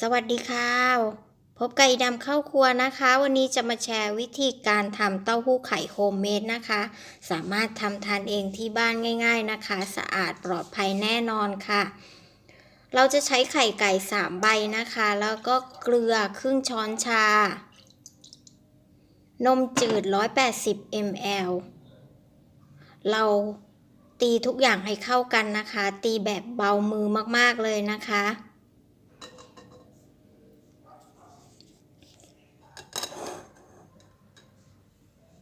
สวัสดีค่ะ พบกับอีดำเข้าครัวนะคะ วันนี้จะมาแชร์วิธีการทำเต้าหู้ไข่โฮมเมดนะคะ สามารถทำทานเองที่บ้านง่าย ๆนะคะ สะอาดปลอดภัยแน่นอนค่ะ เราจะใช้ไข่ไก่3ใบนะคะ แล้วก็เกลือครึ่งช้อนชา นมจืด 180 ml เราตีทุกอย่างให้เข้ากันนะคะ ตีแบบเบามือมากๆเลยนะคะ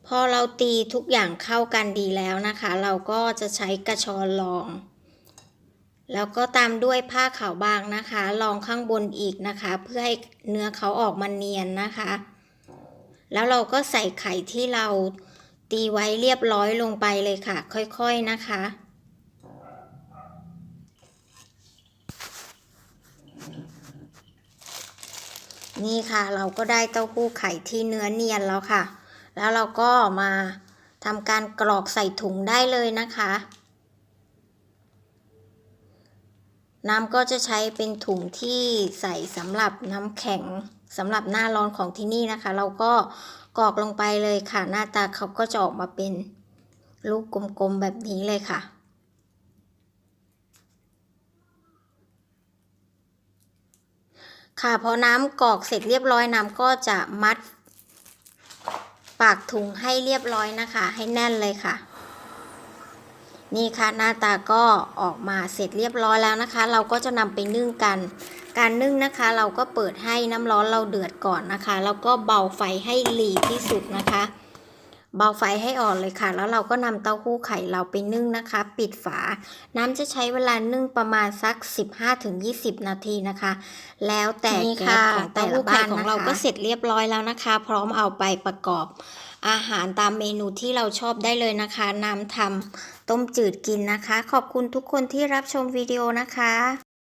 พอเราตีทุกอย่างเข้ากันดีแล้วนะคะ เราก็จะใช้กระชอนรอง แล้วก็ตามด้วยผ้าขาวบางนะคะรองข้างบนอีกนะคะ เพื่อให้เนื้อเขาออกมาเนียนนะคะ แล้วเราก็ใส่ไข่ที่เราตีไว้เรียบร้อยลงไปเลยค่ะ ค่อยๆนะคะ นี่ค่ะเราก็ได้เต้าหู้ไข่ที่เนื้อเนียนแล้วค่ะ แล้วเราก็มาทำการกรอกใส่ถุงได้เลยนะคะ น้ำก็จะใช้เป็นถุงที่ใส่สำหรับน้ำแข็งสำหรับหน้าร้อนของที่นี่นะคะ เราก็กรอกลงไปเลยค่ะ หน้าตาเขาก็จะออกมาเป็นลูกกลมๆแบบนี้เลยค่ะค่ะพอน้ำกรอกเสร็จเรียบร้อยน้ำก็จะมัดากถุงให้เรียบร้อยนะคะ ให้แน่นเลยค่ะ นี่ค่ะหน้าตาก็ออกมาเสร็จเรียบร้อยแล้วนะคะ เราก็จะนำไปนึ่งกัน การนึ่งนะคะ เราก็เปิดให้น้ำร้อนเราเดือดก่อนนะคะ แล้วก็เบาไฟให้หลีที่สุดนะคะ เบาไฟให้อ่อนเลยค่ะ แล้วเราก็นำเต้าหู้ไข่เราไปนึ่งนะคะ ปิดฝา น้ำจะใช้เวลานึ่งประมาณสัก 15-20 นาทีนะคะ แล้วแต่นี่แก๊ค่ะสของแต่ละบ้านของเราก็เสร็จเรียบร้อยแล้วนะคะ พร้อมเอาไปประกอบอาหารตามเมนูที่เราชอบได้เลยนะคะนำทำต้มจืดกินนะคะ ขอบคุณทุกคนที่รับชมวิดีโอนะคะ